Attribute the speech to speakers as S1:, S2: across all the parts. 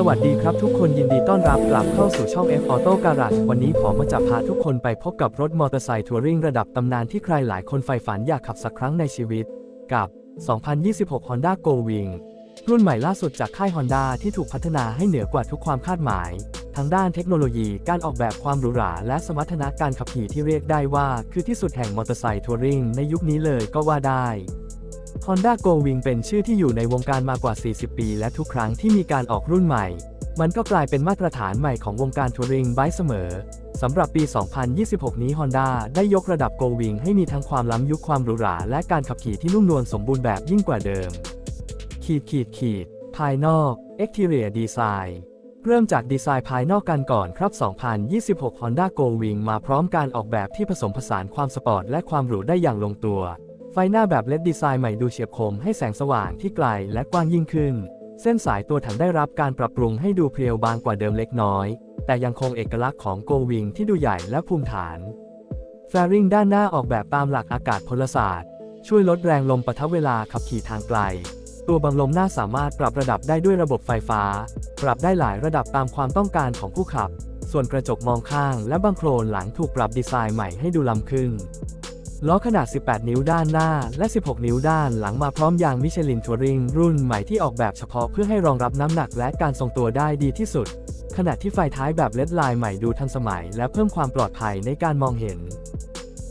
S1: สวัสดีครับทุกคนยินดีต้อนรับกลับเข้าสู่ช่อง F Auto Garage วันนี้ผมมาจะพาทุกคนไปพบกับรถมอเตอร์ไซค์ทัวริงระดับตำนานที่ใครหลายคนใฝ่ฝันอยากขับสักครั้งในชีวิต กับ 2026 Honda Go Wing รุ่นใหม่ล่าสุดจากค่าย Honda ที่ถูกพัฒนาให้เหนือกว่าทุกความคาดหมาย ทั้งด้านเทคโนโลยีการออกแบบความหรูหราและสมรรถนะการขับขี่ที่เรียกได้ว่า คือที่สุดแห่งมอเตอร์ไซค์ทัวริงในยุคนี้เลยก็ว่าได้ Honda Go Wing เป็นชื่อที่อยู่ในวงการมากว่า 40 ปี และทุกครั้งที่มีการออกรุ่นใหม่ มันก็กลายเป็นมาตรฐานใหม่ของวงการทัวริงไบค์เสมอ สำหรับปี 2026 นี้ Honda ได้ยกระดับ Go Wing ให้มีทั้งความล้ำยุคความหรูหรา และการขับขี่ที่นุ่มนวลสมบูรณ์แบบยิ่งกว่าเดิม ขีดขีดขีด ภายนอก Exterior Design เริ่มจากดีไซน์ภายนอกกันก่อนครับ 2026 Honda Go Wing มาพร้อมการออกแบบที่ผสมผสานความสปอร์ตและความหรูได้อย่างลงตัว ไฟหน้าแบบเลดดีไซน์ใหม่ดูเฉียบคมให้แสงสว่างที่ไกลและกว้างยิ่งขึ้น เส้นสายตัวถังได้รับการปรับปรุงให้ดูเพรียวบางกว่าเดิมเล็กน้อย แต่ยังคงเอกลักษณ์ของ Go Wing ที่ดูใหญ่และภูมิฐาน แฟริงด้านหน้าออกแบบตามหลักอากาศพลศาสตร์ ช่วยลดแรงลมปะทะเวลาขับขี่ทางไกล ตัวบังลมหน้าสามารถปรับระดับได้ด้วยระบบไฟฟ้า ปรับได้หลายระดับตามความต้องการของผู้ขับ ส่วนกระจกมองข้างและบังโครนหลังถูกปรับดีไซน์ใหม่ให้ดูล้ำขึ้น ล้อขนาด 18 นิ้วด้านหน้า และ 16 นิ้วด้านหลังมาพร้อมยางมิชลินทัวริงรุ่นใหม่ที่ออกแบบเฉพาะเพื่อให้รองรับน้ำหนักและการทรงตัวได้ดีที่สุด ขณะที่ไฟท้ายแบบเลดไลน์ใหม่ดูทันสมัย และเพิ่มความปลอดภัยในการมองเห็น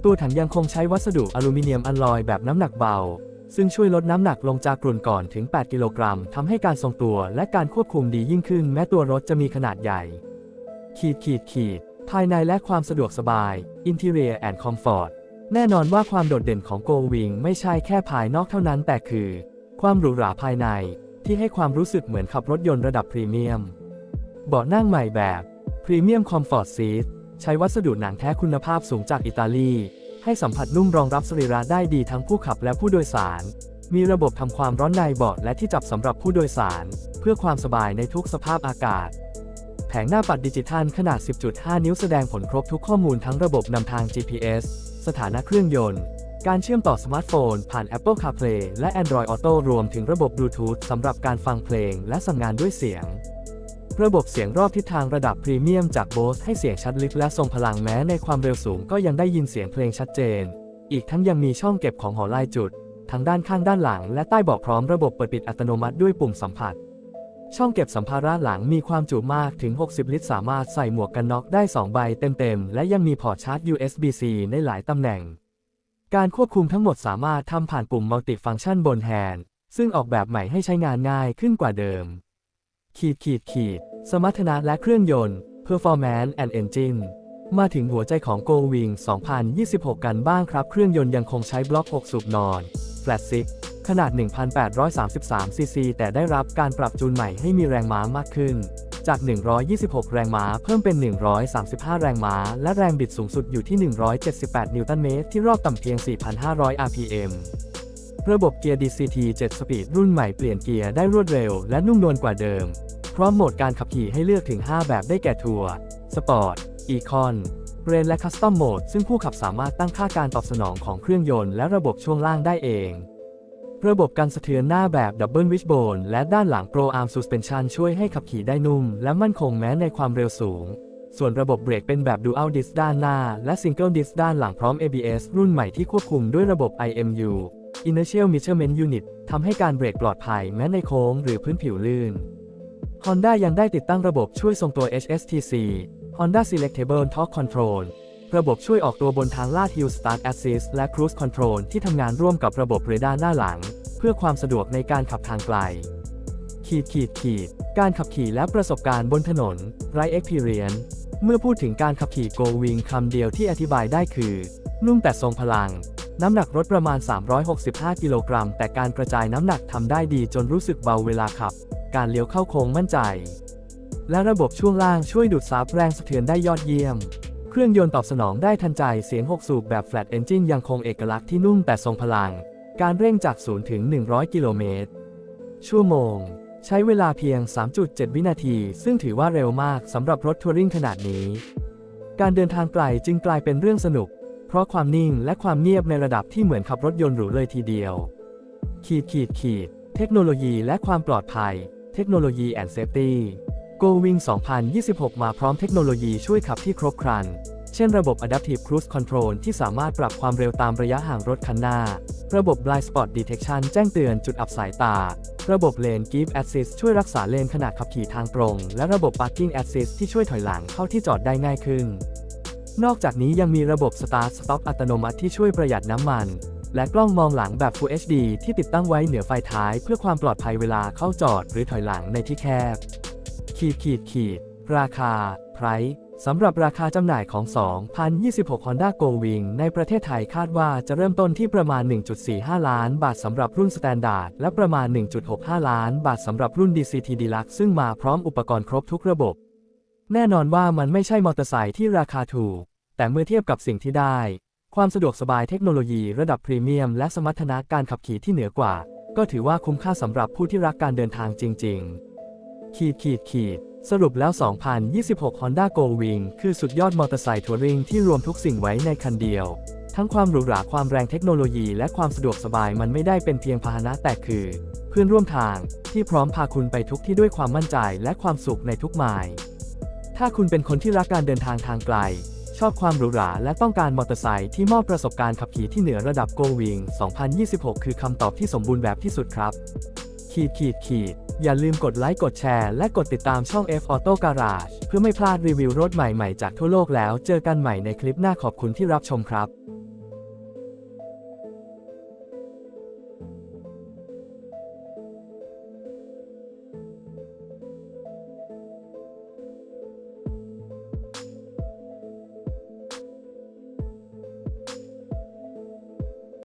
S1: ตัวถังยังคงใช้วัสดุอลูมิเนียมอลลอยแบบน้ำหนักเบา ซึ่งช่วยลดน้ำหนักลงจากกลุ่นก่อนถึง 8 กิโลกรัมทำให้การทรงตัวและการควบคุมดียิ่งขึ้น แม้ตัวรถจะมีขนาดใหญ่ ขีดขีดขีดภายในและความสะดวกสบาย Interior and Comfort แน่นอนว่าความโดดเด่นของ Go Wing ไม่ใช่แค่ภายนอกเท่านั้นแต่คือ ความหรูหราภายในที่ให้ความรู้สึกเหมือนขับรถยนต์ระดับพรีเมียม เบาะนั่งใหม่แบบ Premium Comfort Seat ใช้วัสดุหนังแท้คุณภาพสูงจากอิตาลี ให้สัมผัสนุ่มรองรับสรีระได้ดีทั้งผู้ขับและผู้โดยสาร มีระบบทำความร้อนในเบาะและที่จับสำหรับผู้โดยสาร เพื่อความสบายในทุกสภาพอากาศ แผงหน้าปัดดิจิทัลขนาด 10.5 นิ้วแสดงผลครบทุกข้อมูลทั้งระบบนำทาง GPS สถานะเครื่องยนต์ การเชื่อมต่อสมาร์ทโฟน ผ่าน Apple CarPlay และ Android Auto รวมถึงระบบ Bluetooth สำหรับการฟังเพลงและสั่งงานด้วยเสียง ระบบเสียงรอบทิศทางระดับพรีเมียมจาก Bose ให้เสียงชัดลึกและทรงพลังแม้ในความเร็วสูงก็ยังได้ยินเสียงเพลงชัดเจน อีกทั้งยังมีช่องเก็บของหอลายจุด ทั้งด้านข้างด้านหลัง และใต้เบาะพร้อมระบบเปิดปิดอัตโนมัติด้วยปุ่มสัมผัส ช่องเก็บสัมภาระหลังมีความจุมากถึง 60 ลิตร สามารถใส่หมวกกันน็อกได้ 2 ใบเต็มๆ และยังมีพอร์ตชาร์จ USB-C ในหลายตำแหน่ง การควบคุมทั้งหมดสามารถทำผ่านปุ่มมัลติฟังก์ชันบนแฮนด์ซึ่งออกแบบใหม่ให้ใช้งานง่ายขึ้นกว่าเดิม ขีดขีดขีด สมรรถนะและเครื่องยนต์ Performance and Engine มาถึงหัวใจของ Go Wing 2026 กันบ้างครับ เครื่องยนต์ยังคงใช้บล็อก 6 สูบนอน Flat Six ขนาด 1,833 ซีซี แต่ได้รับการปรับจูนใหม่ให้มีแรงม้ามากขึ้น จาก 126 แรงม้าเพิ่มเป็น 135 แรงม้า และแรงบิดสูงสุดอยู่ที่ 178 นิวตันเมตรที่รอบต่ำเพียง 4,500 RPM ระบบเกียร์ DCT 7 สปีดรุ่นใหม่เปลี่ยนเกียร์ได้รวดเร็วและนุ่มนวลกว่าเดิม พร้อมโหมดการขับขี่ให้เลือกถึง 5 แบบได้แก่ทัวร์สปอร์ต อีคอนเรนและคัสตอมโหมดซึ่งผู้ขับสามารถตั้งค่าการตอบสนองของเครื่องยนต์และระบบช่วงล่างได้เอง ระบบกันสะเทือนหน้าแบบดับเบิลวิชโบนและด้านหลังโปรอาร์มซูสเพนชันช่วยให้ขับขี่ได้นุ่ม และมั่นคงแม้ในความเร็วสูง ส่วนระบบเบรกเป็นแบบ Dual Disc ด้านหน้า และ Single Disc ด้านหลังพร้อม ABS รุ่นใหม่ที่ควบคุมด้วยระบบ IMU Inertial Measurement Unit ทำให้การเบรกปลอดภัยแม้ในโค้งหรือพื้นผิวลื่น Honda ยังได้ติดตั้งระบบช่วยทรงตัว HSTC Honda Selectable Torque Control ระบบช่วยออกตัวบนทางลาด Hill Start Assist และ Cruise Control ที่ทำงานร่วมกับระบบเรดาร์หน้าหลัง พื่อความสะดวกในการขับทางไกล ขีดขีดขีด การขับขี่และประสบการณ์บนถนนไร Experience เมื่อพูดถึงการขับขี่ Go Wing คำเดียวที่อธิบายได้คือ นุ่มแต่ทรงพลัง น้ำหนักรถประมาณ 365 กิโลกรัม แต่การกระจายน้ำหนักทำได้ดีจนรู้สึกเบาเวลาขับ การเลี้ยวเข้าโค้งมั่นใจ และระบบช่วงล่างช่วยดูดซับแรงสะเทือนได้ยอดเยี่ยม เครื่องยนต์ตอบสนองได้ทันใจเสียง 6 สูบแบบ Flat Engine ยังคงเอกลักษณ์ที่นุ่มแต่ทรงพลัง การเร่งจาก 0 ถึง 100 กิโลเมตร ชั่วโมง ใช้เวลาเพียง 3.7 วินาที ซึ่งถือว่าเร็วมากสำหรับรถทัวริงขนาดนี้ การเดินทางไกลจึงกลายเป็นเรื่องสนุก เพราะความนิ่งและความเงียบในระดับที่เหมือนขับรถยนต์หรูเลยทีเดียว ขีดขีดขีด เทคโนโลยีและความปลอดภัย เทคโนโลยีแอนด์เซฟตี้ Go Wing 2026 มาพร้อมเทคโนโลยีช่วยขับที่ครบครัน เช่นระบบ Adaptive Cruise Control ที่สามารถปรับความเร็วตามระยะห่างรถคันหน้า ระบบ Blind Spot Detection แจ้งเตือนจุดอับสายตา ระบบ Lane Keep Assist ช่วยรักษาเลนขณะขับขี่ทางตรง และระบบ Parking Assist ที่ช่วยถอยหลังเข้าที่จอดได้ง่ายขึ้น นอกจากนี้ยังมีระบบ Start Stop อัตโนมัติที่ช่วยประหยัดน้ำมันและกล้องมองหลังแบบ Full HD ที่ติดตั้งไว้เหนือไฟท้าย เพื่อความปลอดภัยเวลาเข้าจอดหรือถอยหลังในที่แคบ ขีดขีดขีดราคา Price สำหรับราคาจำหน่ายของ 2026 Honda Go Wing ในประเทศไทยคาดว่าจะเริ่มต้นที่ประมาณ 1.45 ล้านบาทสำหรับรุ่น Standard และประมาณ 1.65 ล้านบาทสำหรับรุ่น DCT Deluxe ซึ่งมาพร้อมอุปกรณ์ครบทุกระบบ แน่นอนว่ามันไม่ใช่มอเตอร์ไซค์ที่ราคาถูก แต่เมื่อเทียบกับสิ่งที่ได้ ความสะดวกสบายเทคโนโลยีระดับพรีเมียม และสมรรถนะการขับขี่ที่เหนือกว่า ก็ถือว่าคุ้มค่าสำหรับผู้ที่รักการเดินทางจริง ๆ ขีดขีดขีดสรุปแล้ว 2026 Honda Go Wing คือสุดยอดมอเตอร์ไซค์ทัวริงที่รวมทุกสิ่งไว้ในคันเดียว ทั้งความหรูหราความแรงเทคโนโลยีและความสะดวกสบายมันไม่ได้เป็นเพียงพาหนะแต่คือ เพื่อนร่วมทางที่พร้อมพาคุณไปทุกที่ด้วยความมั่นใจและความสุขในทุกไมล์ถ้าคุณเป็นคนที่รักการเดินทางทางไกล ชอบความหรูหราและต้องการมอเตอร์ไซค์ที่มอบประสบการณ์ขับขี่ที่เหนือระดับ Go Wing 2026 คือคำตอบที่สมบูรณ์แบบที่สุดครับ ขีดขีดขีดอย่าลืมกดไลค์กดแชร์และกดติดตามช่อง F Auto Garage เพื่อไม่พลาดรีวิวรถใหม่ๆจากทั่วโลกแล้ว เจอกันใหม่ในคลิปหน้าขอบคุณที่รับชมครับ